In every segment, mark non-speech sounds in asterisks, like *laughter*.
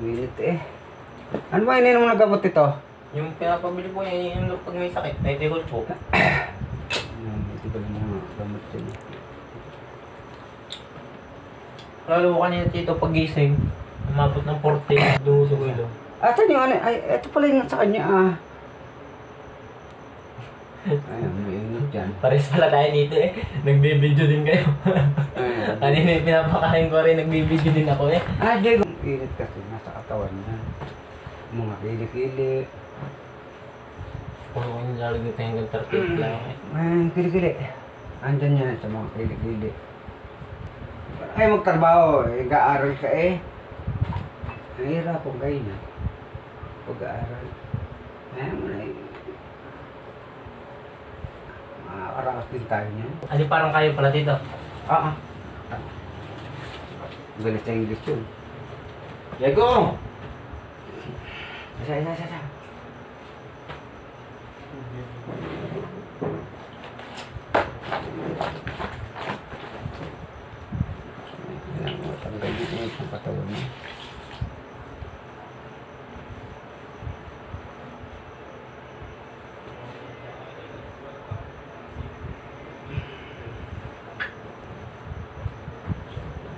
Minit eh. Ano ba ininom mo na gamot ito? Yung pinapabili po niya, yung pag may sakit, Nitihol po. Hindi ko lang mga gamot yun. Lalo ko kanina tito pagising, umabot ng 40, dungo sa gulo. Ah, saan yung ano? Ay, ito pala yung sa kanya ah. *laughs* Ayun, may init dyan. Pares pala tayo dito eh. Nagbibideo din kayo. *laughs* *laughs* Kanina yung pinapakain ko rin, nagbibideo din ako eh. Ah, Diego. Init kasi nasa katawan niya. Mga kilikili. Kung ako yung lalagay tayo hanggang 38 lang eh. Ay, kilikili. Andyan yan sa mga kilikili. Ay, magtrabaho. Eh, Ga-aral ka eh. Nahihirap kung kayo na. Pag-aaral. Kaya mo na eh. Makakarakas din tayo niyan. Ano parang kayo pala dito? Ah. Galit sa English yun. Diego! Isa, isa, isa, isa. Tanggal yung init ng katawan mo.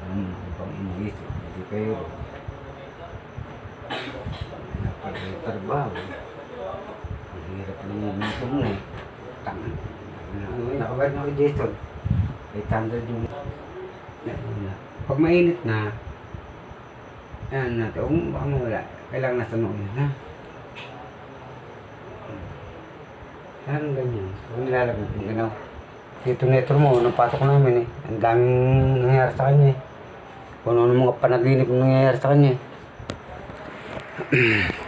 Hmm, iniisip. Hindi kayo. Napag-trabaho. Ang hirap ng momentum mo eh. Tang. Ano, nakabad na ako Jason. 800 yung... na- Pag mainit na, yan natin. Kung baka mawala, kailangan nasa noo yun, ha? Kailangan ganyan. Kung nilalagay gano'n. Dito netro mo, nung pasok namin eh. Ang daming nangyayari sa kanya eh. Kung ano mga panaginip ang nangyayari sa kanya. *clears throat*